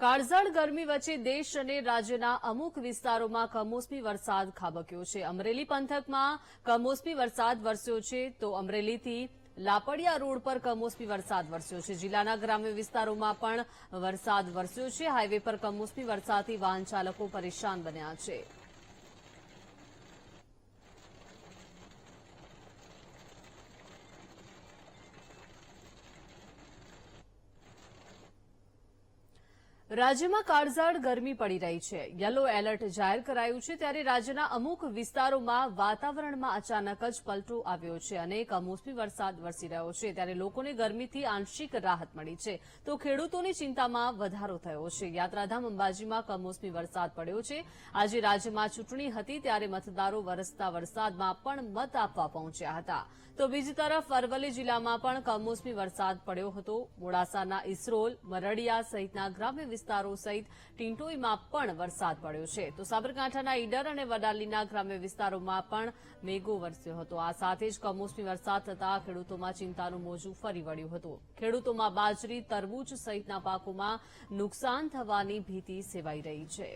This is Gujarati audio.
કાળઝાળ ગરમી વચ્ચે દેશ અને રાજ્યના અમુક વિસ્તારોમાં કમોસમી વરસાદ ખાબક્યો છે. અમરેલી પંથકમાં કમોસમી વરસાદ વરસ્યો છે તો અમરેલીથી લાપડિયા રોડ પર કમોસમી વરસાદ વરસ્યો છે. જિલ્લાના ગ્રામ્ય વિસ્તારોમાં પણ વરસાદ વરસ્યો છે. હાઇવે પર કમોસમી વરસાદથી વાહન ચાલકો પરેશાન બન્યા છે. રાજ્યમાં કાળઝાળ ગરમી પડી રહી છે. યલો એલર્ટ જાહેર કરાયું છે ત્યારે રાજ્યના અમુક વિસ્તારોમાં વાતાવરણમાં અચાનક જ પલટો આવ્યો છે અને કમોસમી વરસાદ વરસી રહ્યો છે. ત્યારે લોકોને ગરમીથી આંશિક રાહત મળી છે. તો ખેડૂતોની ચિંતામાં વધારો થયો છે. યાત્રાધામ અંબાજીમાં કમોસમી વરસાદ પડ્યો છે. આજે રાજ્યમાં ચૂંટણી હતી ત્યારે મતદારો વરસતા વરસાદમાં પણ મત આપવા પહોંચ્યા હતા. તો બીજી તરફ અરવલ્લી જિલ્લામાં પણ કમોસમી વરસાદ પડ્યો હતો. મોડાસાના ઇસરોલ, મરડિયા સહિતના ગ્રામ્ય વિસ્તારો સહિત ટીંટોઈમાં પણ વરસાદ પડ્યો છે. તો સાબરકાંઠાના ઈડર અને વડાલીના ગ્રામ્ય વિસ્તારોમાં પણ મેઘો વરસ્યો હતો. આ સાથે જ કમોસમી વરસાદ થતાં ખેડૂતોમાં ચિંતાનું મોજું ફરી વળ્યું હતું. ખેડૂતોમાં બાજરી, તરબૂચ સહિતના પાકોમાં નુકસાન થવાની ભીતિ સેવાઈ રહી છે.